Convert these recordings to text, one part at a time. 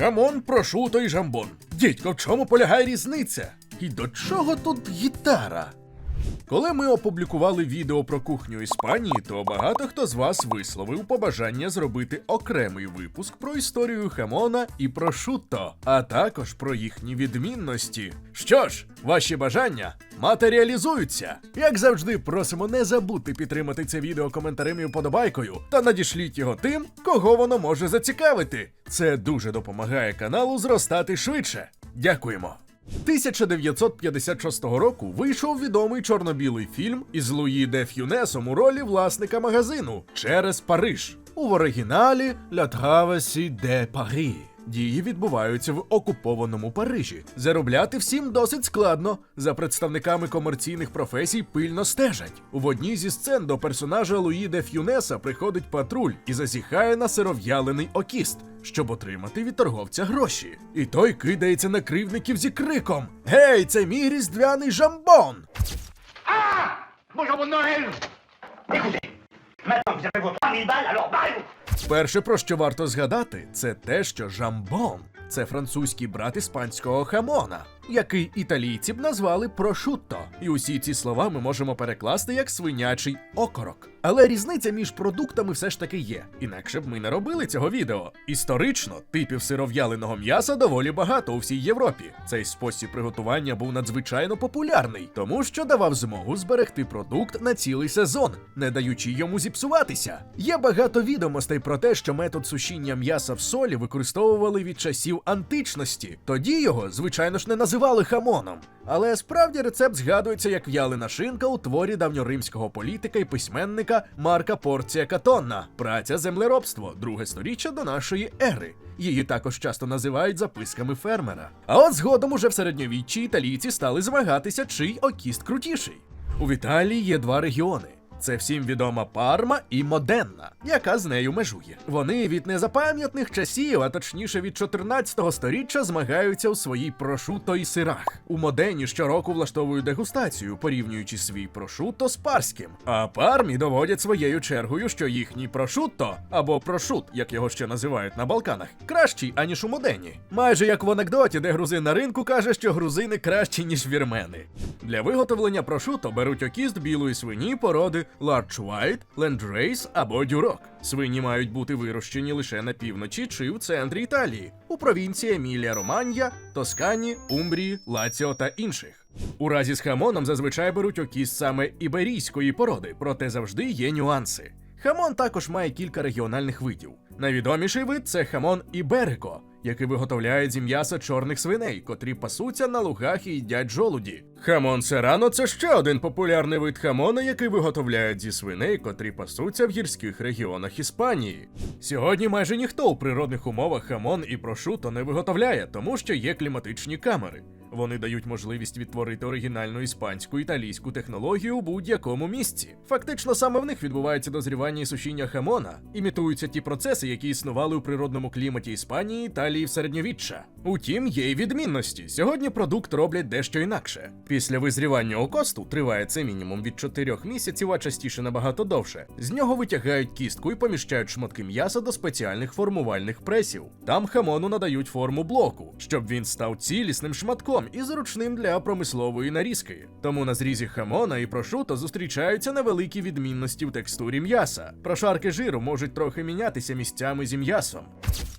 Хамон, прошуто і жамбон. Дідько, в чому полягає різниця? І до чого тут гітара? Коли ми опублікували відео про кухню Іспанії, то багато хто з вас висловив побажання зробити окремий випуск про історію хамона і прошутто, а також про їхні відмінності. Що ж, ваші бажання матеріалізуються. Як завжди, просимо не забудьте підтримати це відео коментарем і вподобайкою та надішліть його тим, кого воно може зацікавити. Це дуже допомагає каналу зростати швидше. Дякуємо. 1956 року вийшов відомий чорно-білий фільм із Луї де Ф'юнесом у ролі власника магазину через Париж. У оригіналі «La Traversée de Paris». Дії відбуваються в окупованому Парижі. Заробляти всім досить складно. За представниками комерційних професій пильно стежать. В одній зі сцен до персонажа Луї де Ф'юнеса приходить патруль і зазіхає на сиров'ялений окіст, щоб отримати від торговця гроші. І той кидається на кривдників зі криком: Гей, це мій різдвяний жамбон! Bonjour, bon Noël Écoutez, maintenant vous avez vos 3000 balles, alors barrez-vous Перше, про що варто згадати, це те, що жамбон це французький брат іспанського хамона, який італійці б назвали прошутто. І усі ці слова ми можемо перекласти як свинячий окорок. Але різниця між продуктами все ж таки є, інакше б ми не робили цього відео. Історично типів сиров'яленого м'яса доволі багато у всій Європі. Цей спосіб приготування був надзвичайно популярний, тому що давав змогу зберегти продукт на цілий сезон, не даючи йому зіпсуватися. Є багато відомостей про те, що метод сушіння м'яса в солі використовували від часів античності. Тоді його, звичайно ж, не називали хамоном. Але справді рецепт згадується як в'ялена шинка у творі давньоримського політика і письменника Марка Порція Катонна, праця землеробство, друге сторіччя до нашої ери. Її також часто називають записками фермера. А от згодом уже в середньовіччі італійці стали змагатися, чий окіст крутіший. У Італії є два регіони. Це всім відома Парма і Моденна, яка з нею межує. Вони від незапам'ятних часів, а точніше від 14 сторіччя, змагаються у своїй прошуто і сирах. У Модені щороку влаштовують дегустацію, порівнюючи свій прошуто з парським. А пармі доводять своєю чергою, що їхній прошутто або прошут, як його ще називають на Балканах, кращий аніж у Модені. Майже як в анекдоті, де грузин на ринку каже, що грузини кращі ніж вірмени. Для виготовлення прошуто беруть окіст білої свині породи Large White, Landrace або Дюрок. Свині мають бути вирощені лише на півночі чи в центрі Італії, у провінції Емілія Романья, Тоскані, Умбрії, Лаціо та інших. У разі з хамоном зазвичай беруть окіст саме іберійської породи, проте завжди є нюанси. Хамон також має кілька регіональних видів. Найвідоміший вид це хамон іберико, який виготовляють зі м'яса чорних свиней, котрі пасуться на лугах і їдять жолуді. Хамон серано це ще один популярний вид хамона, який виготовляють зі свиней, котрі пасуться в гірських регіонах Іспанії. Сьогодні майже ніхто у природних умовах хамон і прошуто не виготовляє, тому що є кліматичні камери. Вони дають можливість відтворити оригінальну іспанську італійську технологію у будь-якому місці. Фактично, саме в них відбувається дозрівання і сушіння хамона, імітуються ті процеси, які існували у природному кліматі Іспанії, Італії в середньовіччя. Утім, є й відмінності. Сьогодні продукт роблять дещо інакше. Після визрівання окосту триває це мінімум від 4 місяців, а частіше набагато довше. З нього витягають кістку і поміщають шматки м'яса до спеціальних формувальних пресів. Там хамону надають форму блоку, щоб він став цілісним шматком і зручним для промислової нарізки. Тому на зрізі хамона і прошуто зустрічаються невеликі відмінності в текстурі м'яса. Прошарки жиру можуть трохи мінятися місцями зі м'ясом.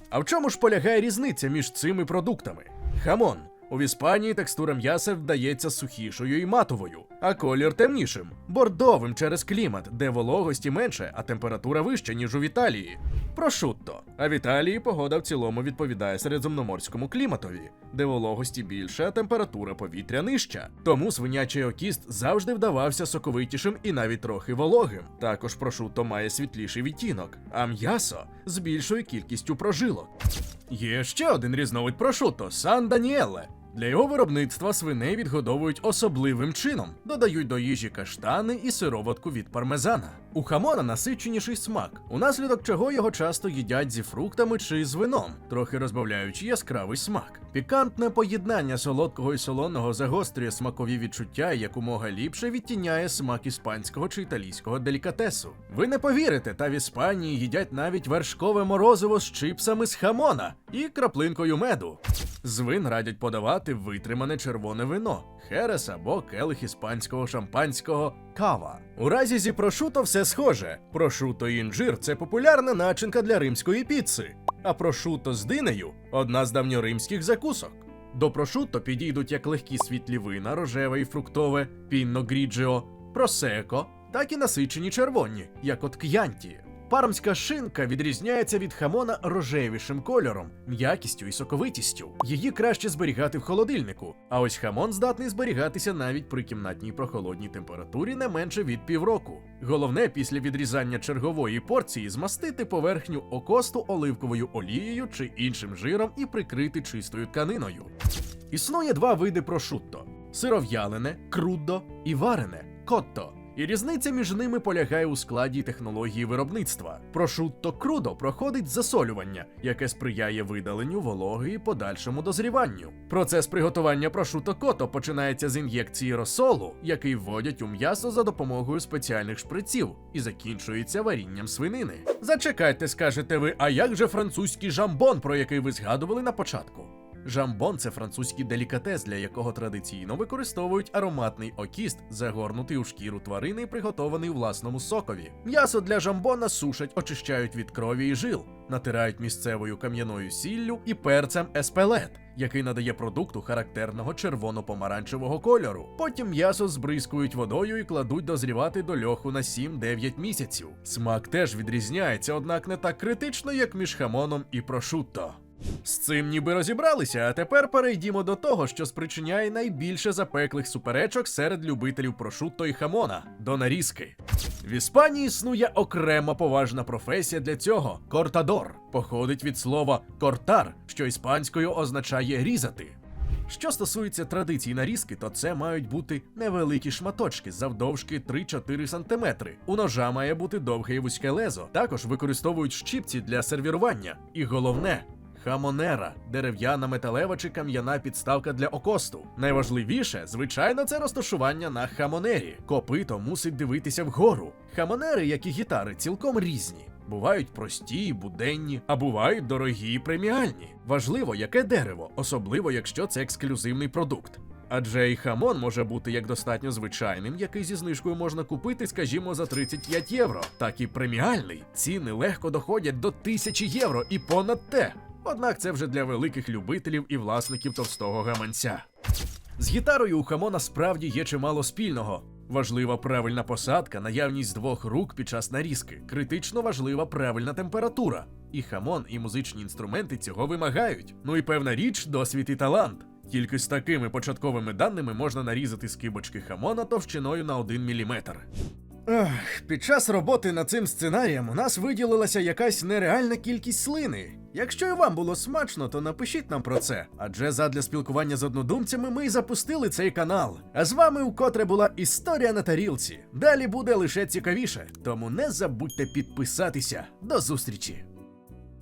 А в чому ж полягає різниця між цими продуктами? Хамон. У Іспанії текстура м'яса вдається сухішою і матовою, а колір темнішим, бордовим через клімат, де вологості менше, а температура вища, ніж у Італії. Прошутто. А в Італії погода в цілому відповідає середземноморському кліматові, де вологості більше, а температура повітря нижча. Тому свинячий окіст завжди вдавався соковитішим і навіть трохи вологим. Також прошутто має світліший відтінок, а м'ясо з більшою кількістю прожилок. Є ще один різновид прошуто Сан Даніеле. Для його виробництва свиней відгодовують особливим чином, додають до їжі каштани і сироватку від пармезана. У хамона насиченіший смак, унаслідок чого його часто їдять зі фруктами чи з вином, трохи розбавляючи яскравий смак. Пікантне поєднання солодкого і солоного загострює смакові відчуття якомога ліпше відтіняє смак іспанського чи італійського делікатесу. Ви не повірите, та в Іспанії їдять навіть вершкове морозиво з чипсами з хамона і краплинкою меду. З вин радять подавати витримане червоне вино, херес або келих іспанського шампанського кава. У разі зі прошуто все схоже. Прошуто і інжир це популярна начинка для римської піци, а прошуто з динею одна з давньоримських закусок. До прошуто підійдуть як легкі світлі вина, рожеве і фруктове, пінно гріджіо, просеко, так і насичені червоні, як от к'янті. Пармська шинка відрізняється від хамона рожевішим кольором, м'якістю і соковитістю. Її краще зберігати в холодильнику. А ось хамон здатний зберігатися навіть при кімнатній прохолодній температурі не менше від півроку. Головне після відрізання чергової порції змастити поверхню окосту оливковою олією чи іншим жиром і прикрити чистою тканиною. Існує два види прошутто: сиров'ялене, крудо і варене котто. І різниця між ними полягає у складі технології виробництва. Прошутто крудо проходить засолювання, яке сприяє видаленню вологи і подальшому дозріванню. Процес приготування прошутто кото починається з ін'єкції розсолу, який вводять у м'ясо за допомогою спеціальних шприців, і закінчується варінням свинини. Зачекайте, скажете ви, а як же французький жамбон, про який ви згадували на початку? Жамбон це французький делікатес, для якого традиційно використовують ароматний окіст, загорнутий у шкіру тварини приготований у власному сокові. М'ясо для жамбона сушать, очищають від крові і жил, натирають місцевою кам'яною сіллю і перцем еспелет, який надає продукту характерного червоно-помаранчевого кольору. Потім м'ясо збризкують водою і кладуть дозрівати до льоху на 7-9 місяців. Смак теж відрізняється, однак не так критично, як між хамоном і прошутто. З цим ніби розібралися, а тепер перейдімо до того, що спричиняє найбільше запеклих суперечок серед любителів прошутто і хамона до нарізки. В Іспанії існує окрема поважна професія для цього кортадор. Походить від слова кортар, що іспанською означає різати. Що стосується традицій нарізки, то це мають бути невеликі шматочки завдовжки 3-4 см. У ножа має бути довге і вузьке лезо. Також використовують щіпці для сервірування. І головне. Хамонера дерев'яна металева чи кам'яна підставка для окосту. Найважливіше, звичайно, це розташування на хамонері. Копито мусить дивитися вгору. Хамонери, як і гітари, цілком різні. Бувають прості, буденні, а бувають дорогі і преміальні. Важливо, яке дерево, особливо якщо це ексклюзивний продукт. Адже і хамон може бути як достатньо звичайним, який зі знижкою можна купити, скажімо, за 35 євро, так і преміальний. Ціни легко доходять до 1000 євро і понад те. Однак це вже для великих любителів і власників товстого гаманця. З гітарою у хамона справді є чимало спільного. Важлива правильна посадка, наявність двох рук під час нарізки, критично важлива правильна температура. І хамон, і музичні інструменти цього вимагають. Ну і певна річ, досвід і талант. Тільки з такими початковими даними можна нарізати скибочки хамона товщиною на 1 мм. Ех, під час роботи над цим сценарієм у нас виділилася якась нереальна кількість слини. Якщо і вам було смачно, то напишіть нам про це. Адже задля спілкування з однодумцями ми і запустили цей канал. А з вами укотре була історія на тарілці. Далі буде лише цікавіше. Тому не забудьте підписатися. До зустрічі!